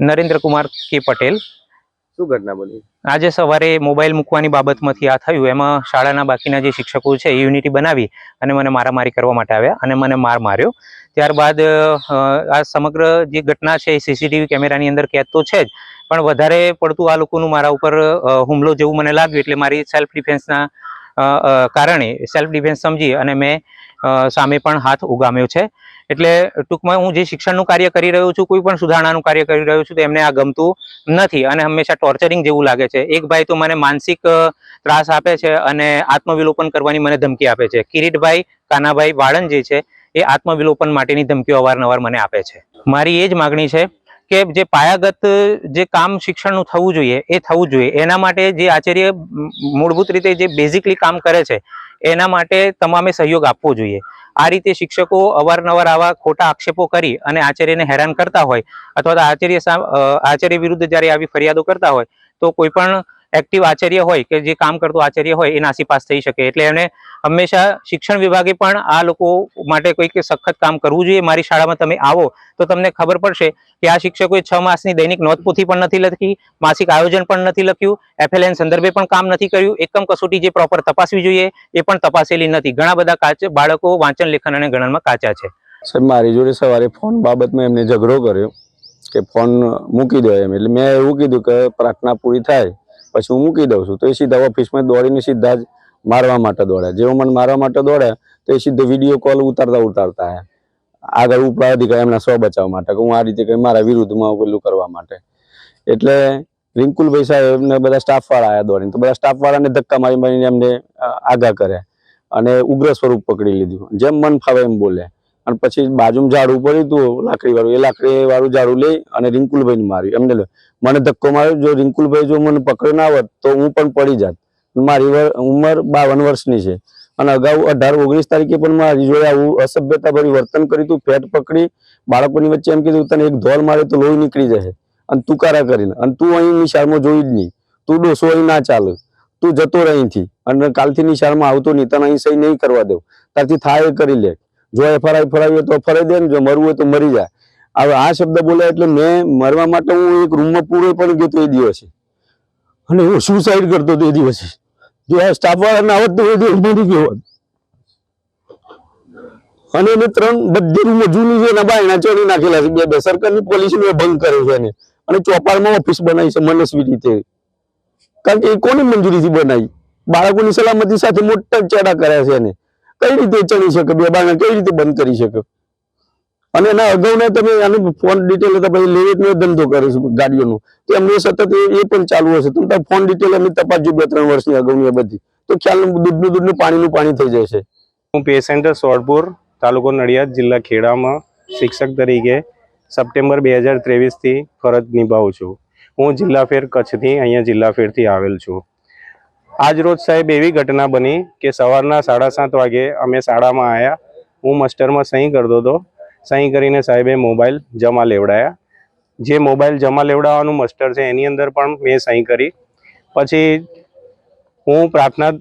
નરેન્દ્ર કુમાર કે પટેલ. શું ઘટના બની? આજે સવારે મોબાઈલ મૂકવાની બાબતમાંથી આ થયું. એમાં શાળાના બાકીના જે શિક્ષકો છે એ યુનિટી બનાવી અને મને મારામારી કરવા માટે આવ્યા અને મને માર માર્યો. ત્યારબાદ આ સમગ્ર જે ઘટના છે એ સીસીટીવી કેમેરાની અંદર કેદ તો છે જ પણ વધારે પડતું આ લોકોનું મારા ઉપર હુમલો જેવું મને લાગ્યું એટલે મારી સેલ્ફ ડિફેન્સના કારણે સેલ્ફ ડિફેન્સ સમજી અને મેં સામે પણ હાથ ઉગામ્યો છે. એટલે ટૂંકમાં હું જે શિક્ષણનું કાર્ય કરી રહ્યો છું, કોઈ પણ સુધારણાનું કાર્ય કરી રહ્યો છું, તો એમને આ ગમતું નથી અને હંમેશા ટોર્ચરિંગ જેવું લાગે છે. એક ભાઈ તો મને માનસિક ત્રાસ આપે છે અને આત્મવિલોપન કરવાની મને ધમકી આપે છે. કિરીટભાઈ કાનાભાઈ વાળંદ જે છે, એ આત્મવિલોપન માટેની ધમકીઓ અવારનવાર મને આપે છે. મારી એ જ માગણી છે કે જે પાયાગત, જે કામ શિક્ષણનું થવું જોઈએ, એ થવું જોઈએ. એના માટે જે આચાર્ય મૂળભૂત રીતે જે બેઝિકલી કામ કરે છે, એના માટે તમામે સહયોગ આપવો જોઈએ. આ રીતે શિક્ષકો અવારનવાર આવા ખોટા આક્ષેપો કરી અને આચાર્યને હેરાન કરતા હોય, અથવા તો આચાર્ય આચાર્ય વિરુદ્ધ જ્યારે આવી ફરિયાદો કરતા હોય, તો કોઈ પણ એક્ટિવ આચાર્ય હોય કે જે કામ કરતો આચાર્ય હોય એ નાસીપાસ થઈ શકે. એટલે એમને હંમેશા શિક્ષણ વિભાગે પણ આ લોકો માટે કોઈક સખત કામ કરવું જોઈએ. મારી શાળામાં તમે આવો તો તમને ખબર પડશે કે આ શિક્ષકોએ છ માસની દૈનિક નોંધપોથી પણ નથી લખી, માસિક આયોજન પણ નથી લખ્યું એફએલએન સંદર્ભે પણ કામ નથી કર્યું, એકમ કસોટી જે પ્રોપર તપાસવી જોઈએ એ પણ તપાસેલી નથી. ઘણા બધા કાચ બાળકો વાંચન લેખન અને ગણનમાં કાચા છે. સાહેબ, મારી જોડે સવારે ફોન બાબતમાં એમને ઝઘડો કર્યો કે ફોન મૂકી દો એમ. એટલે મેં એવું કીધું કે પ્રાર્થના પૂરી થાય પછી હું મૂકી દઉં છું. તો એ સીધા ઓફિસમાં દોડીને સીધા જ મારવા માટે દોડે. જેવો મને મારવા માટે દોડે તો એ સીધો વીડિયો કોલ ઉતારતા ઉતારતા હે. આગળ ઉપલા અધિકારી એમના સ્વ બચાવ માટે કે હું આ રીતે કંઈ મારા વિરુદ્ધમાં પેલું કરવા માટે. એટલે રિંકુલભાઈ એમને બધા સ્ટાફ વાળા આયા દોડીને. તો બધા સ્ટાફવાળાને ધક્કા મારી મારીને એમને અ, આગા કર્યા અને ઉગ્ર સ્વરૂપ પકડી લીધું. જેમ મન ફાવે એમ બોલે. અને પછી બાજુમાં ઝાડું પડ્યું હતું લાકડી વાળું એ લાકડી વાળું ઝાડું લઈ અને રિંકુલભાઈ માર્યું. એમને. મને ધક્કો માર્યો, જો રિંકુલભાઈ જો મને પકડ્યો ના હોત, તો હું પણ પડી જાત. મારી ઉંમર બાવન વર્ષની છે. અને અગાઉ અઢાર, ઓગણીસ તારીખે પણ મારી જોડે આવું અસભ્યતાભર્યું વર્તન કર્યું હતું. ફેટ પકડી, બાળકોની વચ્ચે એમ કીધું, તને એક ધોલ મારે તો લોહી નીકળી જશે. અને તું કારા કરીને, અને તું અહીં નિશાળમાં જોઈ જ નહીં. તું ડોસો અહીં ના ચાલે. તું જતો રહે અહીંથી. અને કાલથી નિશાળમાં આવતો નહીં. તને અહીં સહી નહીં કરવા દઉં. તારથી થાય કરી લે. જો એફઆરઆઈ ફરાવી તો ફરાઈ દે ને, જો મરવું હોય તો મરી જાય. હવે આ શબ્દ બોલ્યા એટલે મેં મરવા માટે હું એક રૂમમાં પૂરો પણ ગયો તો એ દિવસે. અને હું સુસાઇડ કરતો હતો એ દિવસે. જો આ સ્ટાફવાળાને આવત તો એ દિવસ મરી ગયો. અને એને ત્રણ બધી રૂમો જૂની છે બાયણા ચોરી નાખેલા છે, બે બે સરકારની પોલિસી ભંગ કરે છે એને. અને ચોપાળમાં ઓફિસ બનાવી છે, મનસ્વી રીતે. કારણ કે એ કોની મંજૂરીથી બનાવી? બાળકોની સલામતી સાથે મોટા ચેડા કર્યા છે એને. કઈ રીતે ચડી શકે? બે બાળક કઈ રીતે બંધ કરી શકે? અને એના અગાઉના તમે આનું ફોન ડિટેલ તો પછી લેવેટનો ધંધો કરે છે ગાડીઓનો. તો એમને સતત એ- પણ ચાલુ હશે. તમે ફોન ડિટેલ અમે તપાસજો બે ત્રણ વર્ષની અગાઉની બધી. તો ખ્યાલ દૂધનું દૂધનું પાણીનું પાણી થઈ જશે. હું પેશન્ટ સોડપુર તાલુકો નડિયાદ, જિલ્લા ખેડામાં શિક્ષક તરીકે સપ્ટેમ્બર બે હજાર ત્રેવીસથી ફરજ નિભાવું છું. હું જિલ્લા ફેર કચ્છથી, અહીંયા જિલ્લા ફેરથી આવેલ છું. આજ રોજ સાહેબ એવી ઘટના બની કે સવારના સાડા સાત વાગે અમે શાળામાં આવ્યા હું માસ્ટરમાં સહી કરતો હતો. સહી કરીને સાહેબે મોબાઈલ જમા લેવડાયા. જે મોબાઈલ જમા લેવડાવવાનું માસ્ટર છે એની અંદર પણ મેં સહી કરી. પછી હું પ્રાર્થના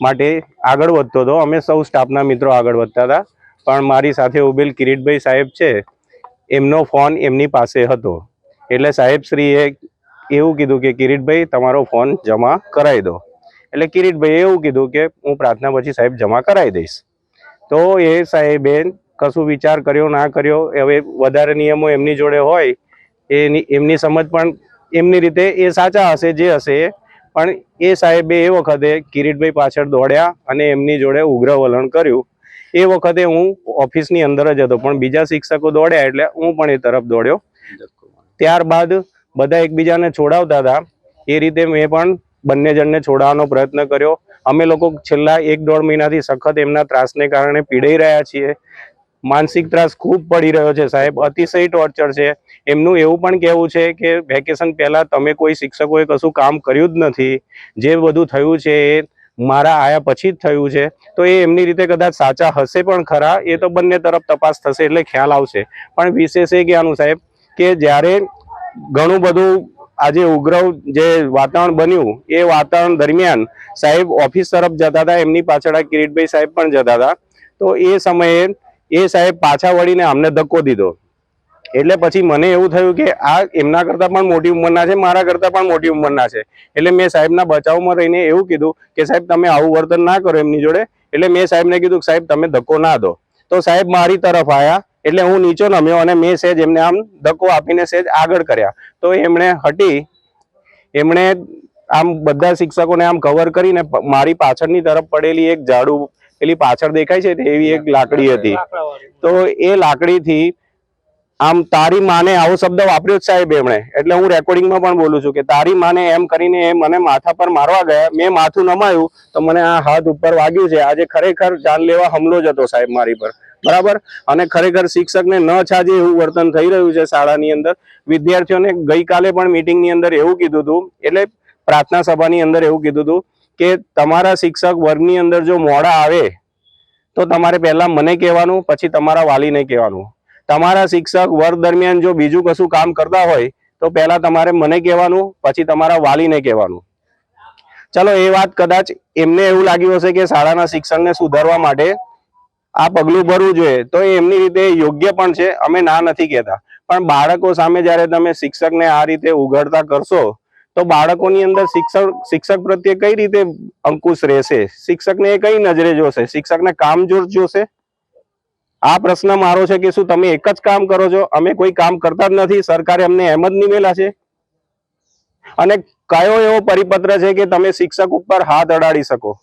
માટે આગળ વધતો હતો. અમે સૌ સ્ટાફના મિત્રો આગળ વધતા હતા. પણ મારી સાથે ઉભેલ કિરીટભાઈ સાહેબ છે, એમનો ફોન એમની પાસે હતો. એટલે સાહેબશ્રીએ એવું કીધું કે, કિરીટભાઈ, તમારો ફોન જમા કરાવી દો. એટલે કિરીટભાઈએ એવું કીધું કે હું પ્રાર્થના પછી સાહેબ જમા કરાવી દઈશ. તો એ સાહેબે કશું વિચાર કર્યો ના કર્યો હવે વધારે નિયમો એમની જોડે હોય એની એમની સમજ પણ એમની રીતે એ સાચા હશે જે હશે. પણ એ સાહેબે એ વખતે કિરીટભાઈ પાછળ દોડ્યા અને એમની જોડે ઉગ્ર વલણ કર્યું. એ વખતે હું ઓફિસની અંદર જ હતો પણ બીજા શિક્ષકો દોડ્યા એટલે હું પણ એ તરફ દોડ્યો. ત્યારબાદ બધા એકબીજાને છોડાવતા હતા. એ રીતે મેં પણ બંને જણને છોડાવવાનો પ્રયત્ન કર્યો. અમે લોકો છેલ્લા એક દોઢ મહિનાથી સખત એમના ત્રાસને કારણે પીડાઈ રહ્યા છીએ. માનસિક ત્રાસ ખૂબ પડી રહ્યો છે સાહેબ. અતિશય ટોર્ચર છે. એમનું એવું પણ કહેવું છે કે વેકેશન પહેલાં તમે કોઈ શિક્ષકોએ કશું કામ કર્યું જ નથી. જે બધું થયું છે એ મારા આયા પછી જ થયું છે. તો એ એમની રીતે કદાચ સાચા હશે પણ ખરા, એ તો બંને તરફ તપાસ થશે એટલે ખ્યાલ આવશે. પણ વિશેષ એ કહેવાનું સાહેબ કે જ્યારે ઘણું બધું આજે ઉગ્ર જે વાતાવરણ બન્યું, એ વાતાવરણ દરમિયાન સાહેબ ઓફિસ તરફ જતા હતા, એમની પાછળ કિરીટભાઈ સાહેબ પણ જતા હતા. તો એ સમયે એ સાહેબ પાછા વળીને અમને ધક્કો દીધો. એટલે પછી મને એવું થયું કે આ એમના કરતાં પણ મોટી ઉંમરના છે, મારા કરતાં પણ મોટી ઉંમરના છે. એટલે મેં સાહેબના બચાવમાં રહીને એવું કીધું કે સાહેબ તમે આવું વર્તન ના કરો એમની જોડે. એટલે મેં સાહેબને કીધું કે સાહેબ તમે ધક્કો ના દો. તો સાહેબ મારી તરફ આયા. એટલે હું નીચો નમ્યો અને મેં સેજ એમને આમ ધક્કો આપીને સેજ આગળ કર્યા. તો એમણે હટી એમણે આમ બધા શિક્ષકોને આમ કવર કરીને મારી પાછળની તરફ પડેલી એક ઝાડુ પેલી પાછળ દેખાય છે એવી એક લાકડી હતી. તો એ લાકડીથી આમ તારી માને આવો શબ્દ વાપર્યો જ સાહેબ એમણે. એટલે હું રેકોર્ડિંગમાં પણ બોલું છું કે તારી માને એમ કરીને એ મને માથા પર મારવા ગયા. મેં માથું નમાયું તો મને આ હાથ ઉપર વાગ્યું છે. આજે ખરેખર જાનલેવા હમલો જ હતો સાહેબ મારી પર. બરાબર? અને ખરેખર શિક્ષકને ન છાજે એવું વર્તન થઈ રહ્યું છે શાળાની અંદર. વિદ્યાર્થીઓને ગઈકાલે પણ મિટિંગની અંદર એવું કીધું હતું, એટલે પ્રાર્થના સભાની અંદર એવું કીધું હતું કે તમારા શિક્ષક વર્ગની અંદર જો મોડા આવે, તો તમારે પહેલા મને કહેવાનું, પછી તમારા વાલીને કહેવાનું. તમારા શિક્ષક વર્ગ દરમિયાન જો બીજું કશું કામ કરતા હોય, તો પહેલા તમારે મને કહેવાનું, પછી તમારા વાલીને કહેવાનું. ચલો, એ વાત કદાચ એમને એવું લાગ્યું હશે કે શાળાના શિક્ષણને સુધારવા માટે આ પગલું ભરવું જોઈએ, તો એમની રીતે યોગ્ય પણ છે, અમે ના નથી કહેતા. પણ બાળકો સામે જ્યારે તમે શિક્ષકને આ રીતે ઉઘડતા કરશો, તો બાળકોની અંદર શિક્ષક શિક્ષક પ્રત્યે કઈ રીતે અંકુશ રહેશે? શિક્ષકને એ કઈ નજરે જોશે? શિક્ષકને કામજોર જોશે? આ પ્રશ્ન મારો છે કે શું તમે એક જ કામ કરો છો? અમે કોઈ કામ કરતા જ નથી, સરકારે અમને એમ જ નિમેલા છે? અને કયો એવો પરિપત્ર છે કે તમે શિક્ષક ઉપર હાથ અડાડી શકો?